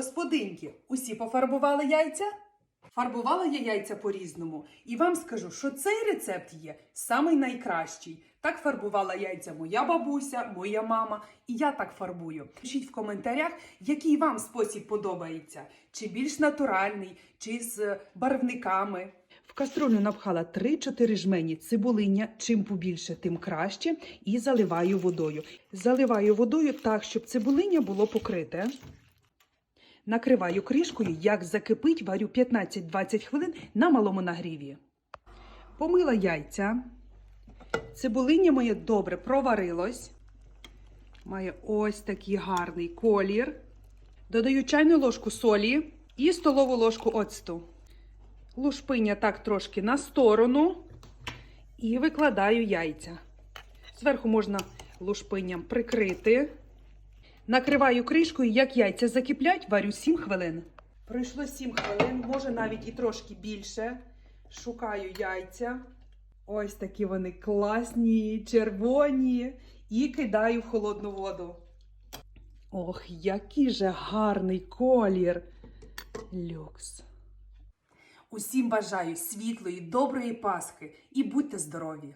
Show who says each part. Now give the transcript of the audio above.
Speaker 1: Господинки, усі пофарбували яйця? Фарбувала я яйця по-різному, і вам скажу, що цей рецепт є самий найкращий. Так фарбувала яйця моя бабуся, моя мама, і я так фарбую. Пишіть в коментарях, який вам спосіб подобається: чи більш натуральний, чи з барвниками. В каструлю напхала 3-4 жмені цибулиння, чим побільше, тим краще, і заливаю водою. Заливаю водою так, щоб цибулиння було покрите. Накриваю кришкою, як закипить, варю 15-20 хвилин на малому нагріві. Помила яйця. Цибулиння моє добре проварилось. Має ось такий гарний колір. Додаю чайну ложку солі і столову ложку оцту. Лушпиня так трошки на сторону і викладаю яйця. Зверху можна лушпинням прикрити. Накриваю кришкою, як яйця закиплять, варю 7 хвилин. Пройшло 7 хвилин, може навіть і трошки більше. Шукаю яйця. Ось такі вони класні, червоні. І кидаю в холодну воду. Ох, який же гарний колір. Люкс. Усім бажаю світлої, доброї Пасхи і будьте здорові!